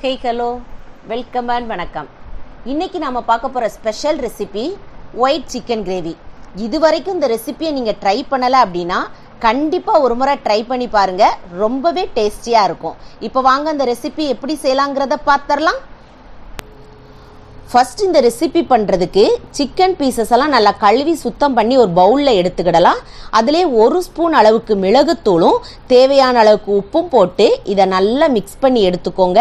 Hey hello welcome and வணக்கம். இன்றைக்கி நாம் பார்க்க போகிற special recipe white chicken gravy இது வரைக்கும் இந்த ரெசிபியை நீங்கள் ட்ரை பண்ணலை அப்படின்னா கண்டிப்பாக ஒரு முறை ட்ரை பண்ணி பாருங்க. ரொம்பவே டேஸ்டியாக இருக்கும். இப்போ வாங்க அந்த ரெசிபி எப்படி செய்யலாங்கிறத பார்த்துடலாம் ஃபஸ்ட் இந்த ரெசிபி பண்ணுறதுக்கு சிக்கன் பீசஸ் எல்லாம் நல்லா கழுவி சுத்தம் பண்ணி ஒரு பவுலில் எடுத்துக்கிடலாம். அதிலே ஒரு ஸ்பூன் அளவுக்கு மிளகுத்தூளும் தேவையான அளவுக்கு உப்பும் போட்டு இதை நல்லா மிக்ஸ் பண்ணி எடுத்துக்கோங்க.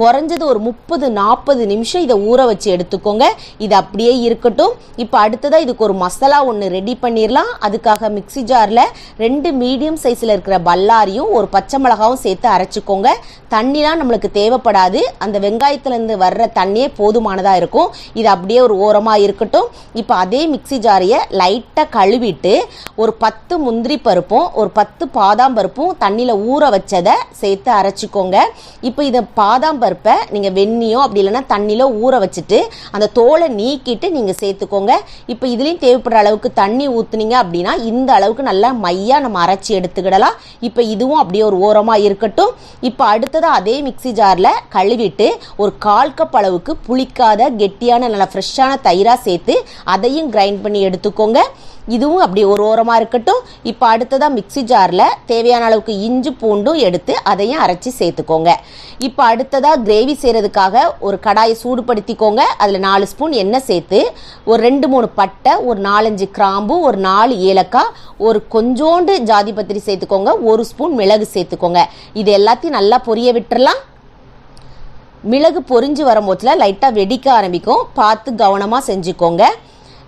குறைஞ்சது ஒரு முப்பது நாற்பது நிமிஷம் இதை ஊற வச்சு எடுத்துக்கோங்க. இது அப்படியே இருக்கட்டும். இப்போ அடுத்ததாக இதுக்கு ஒரு மசாலா ஒன்று ரெடி பண்ணிடலாம் அதுக்காக மிக்ஸி ஜாரில் ரெண்டு மீடியம் சைஸில் இருக்கிற பல்லாரியும் ஒரு பச்சை மிளகாவும் சேர்த்து அரைச்சிக்கோங்க. தண்ணிலாம் நம்மளுக்கு தேவைப்படாது. அந்த வெங்காயத்துலேருந்து வர்ற தண்ணியே போதுமானதாக இருக்கும் இது அப்படியே ஒரு ஓரமாக இருக்கட்டும். இப்போ அதே மிக்ஸி ஜாரியை லைட்டாக கழுவிட்டு ஒரு பத்து முந்திரி பருப்பும் ஒரு பத்து பாதாம் பருப்பும் தண்ணியில் ஊற வச்சதை சேர்த்து அரைச்சிக்கோங்க. இப்போ இதை பாதாம் பருப்பை நீங்கள் வெந்நியோ அப்படி இல்லைன்னா தண்ணியில் ஊற வச்சுட்டு அந்த தோலை நீக்கிட்டு நீங்கள் சேர்த்துக்கோங்க. இப்போ இதுலேயும் தேவைப்படுற அளவுக்கு தண்ணி ஊற்றுனீங்க அப்படின்னா இந்த அளவுக்கு நல்லா மையாக நம்ம அரைச்சி எடுத்துக்கிடலாம். இப்போ இதுவும் அப்படியே ஒரு ஓரமாக இருக்கட்டும். இப்போ அடுத்ததாக அதே மிக்ஸி ஜாரில் கழுவிட்டு ஒரு கால் கப் அளவுக்கு புளிக்காத கெட்டியான நல்லா ஃப்ரெஷ்ஷான தயிராக சேர்த்து அதையும் கிரைண்ட் பண்ணி எடுத்துக்கோங்க. இதுவும் அப்படி ஒரு ஓரமாக இருக்கட்டும். இப்போ அடுத்ததாக மிக்ஸி ஜாரில் தேவையான அளவுக்கு இஞ்சி பூண்டும் எடுத்து அதையும் அரைச்சி சேர்த்துக்கோங்க. இப்போ அடுத்ததாக கிரேவி செய்கிறதுக்காக ஒரு கடாயை சூடுபடுத்திக்கோங்க. அதில் நாலு ஸ்பூன் எண்ணெய் சேர்த்து ஒரு ரெண்டு மூணு பட்டை ஒரு நாலஞ்சு கிராம்பு ஒரு நாலு ஏலக்காய் ஒரு கொஞ்சோண்டு ஜாதி பத்திரி சேர்த்துக்கோங்க. ஒரு ஸ்பூன் மிளகு சேர்த்துக்கோங்க. இது எல்லாத்தையும் நல்லா பொரிய விட்டுறலாம். மிளகு பொரிஞ்சு வரும்போதில் லைட்டாக வெடிக்க ஆரம்பிக்கும். பார்த்து கவனமாக செஞ்சுக்கோங்க.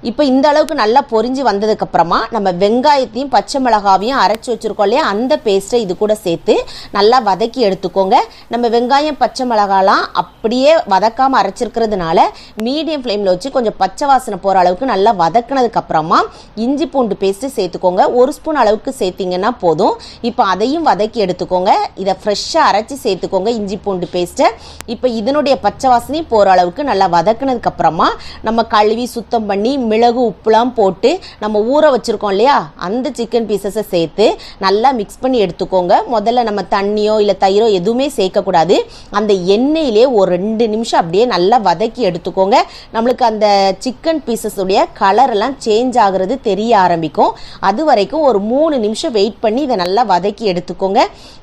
இப்போ இந்த அளவுக்கு நல்லா பொரிஞ்சு வந்ததுக்கப்புறமா நம்ம வெங்காயத்தையும் பச்சை மிளகாவையும் அரைச்சி வச்சுருக்கோம் இல்லையா? அந்த பேஸ்ட்டை இது கூட சேர்த்து நல்லா வதக்கி எடுத்துக்கோங்க. நம்ம வெங்காயம் பச்சை மிளகாலாம் அப்படியே வதக்காமல் அரைச்சிருக்கிறதுனால மீடியம் ஃப்ளேமில் வச்சு கொஞ்சம் பச்சை வாசனை போகிற அளவுக்கு நல்லா வதக்குனதுக்கப்புறமா இஞ்சி பூண்டு பேஸ்ட்டு சேர்த்துக்கோங்க. ஒரு ஸ்பூன் அளவுக்கு சேர்த்திங்கன்னா போதும். இப்போ அதையும் வதக்கி எடுத்துக்கோங்க. இதை ஃப்ரெஷ்ஷாக அரைச்சி சேர்த்துக்கோங்க இஞ்சி பூண்டு பேஸ்ட்டை இப்போ இதனுடைய பச்சை வாசனையும் போகிற அளவுக்கு நல்லா வதக்குனதுக்கப்புறமா நம்ம கழுவி சுத்தம் பண்ணி மிளகு உப்புலாம் போட்டு நம்ம ஊற வச்சுருக்கோம் இல்லையா? அந்த சிக்கன் பீசஸை சேர்த்து நல்லா மிக்ஸ் பண்ணி எடுத்துக்கோங்க. முதல்ல நம்ம தண்ணியோ இல்லை தயிரோ எதுவுமே சேர்க்கக்கூடாது அந்த எண்ணெயிலே ஒரு ரெண்டு நிமிஷம் அப்படியே நல்லா வதக்கி எடுத்துக்கோங்க. நம்மளுக்கு அந்த சிக்கன் பீசஸுடைய கலரெல்லாம் சேஞ்ச் ஆகிறது தெரிய ஆரம்பிக்கும். அது வரைக்கும் ஒரு மூணு நிமிஷம் வெயிட் பண்ணி இதை நல்லா வதக்கி எடுத்துக்கோங்க.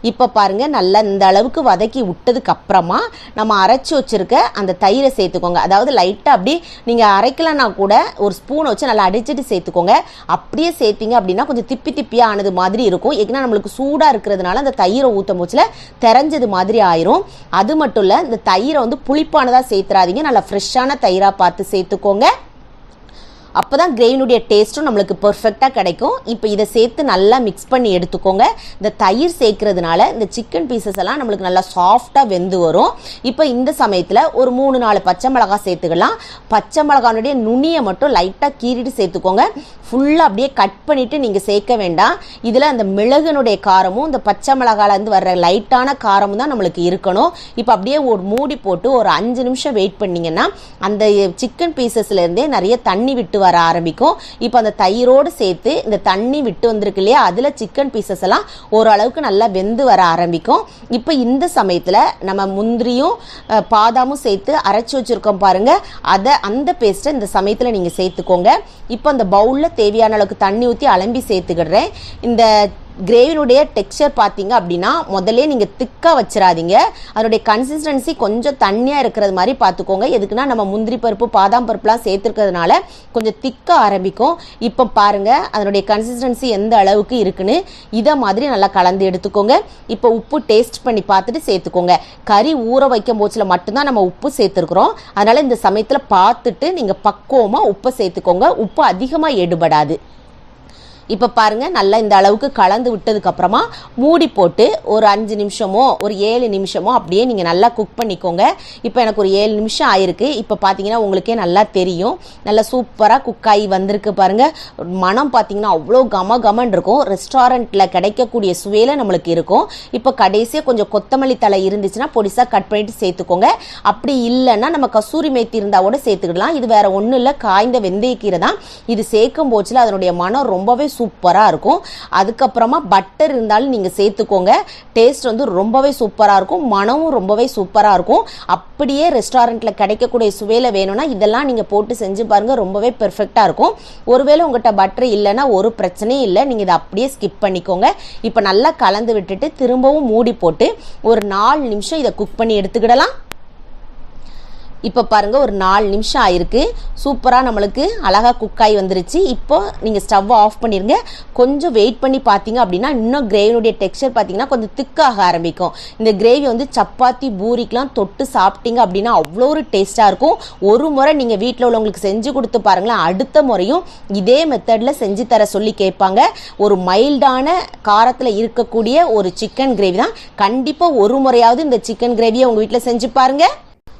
இப்போ பாருங்கள் நல்லா இந்த அளவுக்கு வதக்கி விட்டதுக்கு அப்புறமா நம்ம அரைச்சி வச்சிருக்க அந்த தயிரை சேர்த்துக்கோங்க. அதாவது லைட்டாக அப்படி நீங்கள் அரைக்கலன்னா கூட ஒரு ஸ்பூனை வச்சு நல்லா அடிச்சிட்டு சேர்த்துக்கோங்க. அப்படியே சேர்த்தீங்க அப்படின்னா கொஞ்சம் திப்பி திப்பியாக ஆனது மாதிரி இருக்கும். ஏன்னா நம்மளுக்கு சூடாக இருக்கிறதுனால அந்த தயிரை ஊற்றும் போச்சில் தெரிஞ்சது மாதிரி ஆயிரும். அது மட்டும் இல்லை இந்த தயிரை வந்து புளிப்பானதாக சேர்த்துறாதீங்க. நல்லா ஃப்ரெஷ்ஷான தயிராக பார்த்து சேர்த்துக்கோங்க. அப்போ தான் கிரேவினுடைய டேஸ்ட்டும் நம்மளுக்கு பர்ஃபெக்டாக கிடைக்கும். இப்போ இதை சேர்த்து நல்லா மிக்ஸ் பண்ணி எடுத்துக்கோங்க. இந்த தயிர் சேர்க்கறதுனால இந்த சிக்கன் பீசஸ் எல்லாம் நம்மளுக்கு நல்லா சாஃப்டாக வெந்து வரும். இப்போ இந்த சமயத்தில் ஒரு மூணு நாலு பச்சை மிளகா சேர்த்துக்கலாம். பச்சை மிளகானுடைய நுனியை மட்டும் லைட்டாக கீறிட்டு சேர்த்துக்கோங்க. ஃபுல்லாக அப்படியே கட் பண்ணிவிட்டு நீங்கள் சேர்க்க வேண்டாம். இதில் அந்த மிளகுனுடைய காரமும் இந்த பச்சை மிளகாலேருந்து வர்ற லைட்டான காரமும் தான் நம்மளுக்கு இருக்கணும். இப்போ அப்படியே ஒரு மூடி போட்டு ஒரு அஞ்சு நிமிஷம் வெயிட் பண்ணிங்கன்னா அந்த சிக்கன் பீசஸ்லேருந்தே நிறைய தண்ணி விட்டு வர ஆரம்பிக்கும். இப்போ அந்த தயிரோடு சேர்த்து இந்த தண்ணி விட்டு வந்திருக்கு இல்லையா அதில் சிக்கன் பீசஸ் எல்லாம் ஓரளவுக்கு நல்லா வெந்து வர ஆரம்பிக்கும். இப்போ இந்த சமயத்தில் நம்ம முந்திரியும் பாதாமும் சேர்த்து அரைச்சி வச்சுருக்கோம் பாருங்கள் அதை அந்த பேஸ்ட்டை இந்த சமயத்தில் நீங்கள் சேர்த்துக்கோங்க. இப்போ அந்த பவுலில் தேவையான அளவுக்கு தண்ணி ஊற்றி அலம்பி சேர்த்துக்கிடுறேன். இந்த கிரேவினுடைய டெக்ஸ்சர் பார்த்தீங்க அப்படின்னா முதல்ல நீங்கள் திக்காக வச்சிடாதீங்க அதனுடைய கன்சிஸ்டன்சி கொஞ்சம் தண்ணியாக இருக்கிறது மாதிரி பார்த்துக்கோங்க. எதுக்குன்னா நம்ம முந்திரி பருப்பு பாதாம் பருப்புலாம் சேர்த்துருக்கிறதுனால கொஞ்சம் திக்க ஆரம்பிக்கும். இப்போ பாருங்கள் அதனுடைய கன்சிஸ்டன்சி எந்த அளவுக்கு இருக்குன்னு. இதை மாதிரி நல்லா கலந்து எடுத்துக்கோங்க. இப்போ உப்பு டேஸ்ட் பண்ணி பார்த்துட்டு சேர்த்துக்கோங்க. கறி ஊற வைக்கும் போச்சில் மட்டும்தான் நம்ம உப்பு சேர்த்துருக்குறோம். அதனால் இந்த சமயத்தில் பார்த்துட்டு நீங்கள் பக்குவமாக உப்பை சேர்த்துக்கோங்க. உப்பு அதிகமாக எடுபடாது. இப்போ பாருங்க நல்லா இந்த அளவுக்கு கலந்து விட்டதுக்கு அப்புறமா மூடி போட்டு ஒரு அஞ்சு நிமிஷமோ ஒரு ஏழு நிமிஷமோ அப்படியே நீங்கள் நல்லா குக் பண்ணிக்கோங்க. இப்போ எனக்கு ஒரு ஏழு நிமிஷம் ஆயிருக்கு. இப்போ பார்த்தீங்கன்னா உங்களுக்கே நல்லா தெரியும். நல்லா சூப்பராக குக் ஆகி வந்திருக்கு பாருங்க. மனம் பார்த்தீங்கன்னா அவ்வளோ கம கமன் இருக்கும். ரெஸ்டாரண்ட்டில் கிடைக்கக்கூடிய சுவையில் நம்மளுக்கு இருக்கும். இப்போ கடைசியாக கொஞ்சம் கொத்தமல்லி தலை இருந்துச்சுன்னா பொடிசாக கட் பண்ணிட்டு சேர்த்துக்கோங்க. அப்படி இல்லைன்னா நம்ம கசூரி மேத்தி இருந்தால் கூட சேர்த்துக்கலாம் இது வேற ஒன்றும் இல்லை. காய்ந்த வெந்தயக்கீரை தான். இது சேர்க்கும் போச்சில் அதனுடைய மனம் ரொம்பவே சூப்பராக இருக்கும். அதுக்கப்புறமா பட்டர் இருந்தாலும் நீங்கள் சேர்த்துக்கோங்க. டேஸ்ட் வந்து ரொம்பவே சூப்பராக இருக்கும். மனமும் ரொம்பவே சூப்பராக இருக்கும். அப்படியே ரெஸ்டாரண்ட்டில் கிடைக்கக்கூடிய சுவையில் வேணும்னா இதெல்லாம் நீங்கள் போட்டு செஞ்சு பாருங்கள் ரொம்பவே பெர்ஃபெக்டாக இருக்கும். ஒருவேளை உங்கள்கிட்ட பட்டர் இல்லைன்னா ஒரு பிரச்சனையும் இல்லை. நீங்கள் இதை அப்படியே ஸ்கிப் பண்ணிக்கோங்க. இப்போ நல்லா கலந்து விட்டுட்டு திரும்பவும் மூடி போட்டு ஒரு நாலு நிமிஷம் இதை குக் பண்ணி எடுத்துக்கிடலாம். இப்போ பாருங்கள் ஒரு நாலு நிமிஷம் ஆயிருக்கு. சூப்பராக நம்மளுக்கு அழகாக குக் ஆகி வந்துருச்சு. இப்போ நீங்கள் ஸ்டவ்வை ஆஃப் பண்ணிடுங்க கொஞ்சம் வெயிட் பண்ணி பார்த்தீங்க அப்படின்னா இன்னும் கிரேவினுடைய டெக்ஸ்சர் பார்த்தீங்கன்னா கொஞ்சம் திக்காக ஆரம்பிக்கும். இந்த கிரேவி வந்து சப்பாத்தி பூரிக்கெலாம் தொட்டு சாப்பிட்டீங்க அப்படின்னா அவ்வளோ ஒரு டேஸ்ட்டாக இருக்கும். ஒரு முறை நீங்கள் வீட்டில் உள்ளவங்களுக்கு செஞ்சு கொடுத்து பாருங்களேன். அடுத்த முறையும் இதே மெத்தடில் செஞ்சு தர சொல்லி கேட்பாங்க. ஒரு மைல்டான காரத்தில் இருக்கக்கூடிய ஒரு சிக்கன் கிரேவி தான். கண்டிப்பாக ஒரு முறையாவது இந்த சிக்கன் கிரேவியை உங்கள் வீட்டில் செஞ்சு பாருங்கள்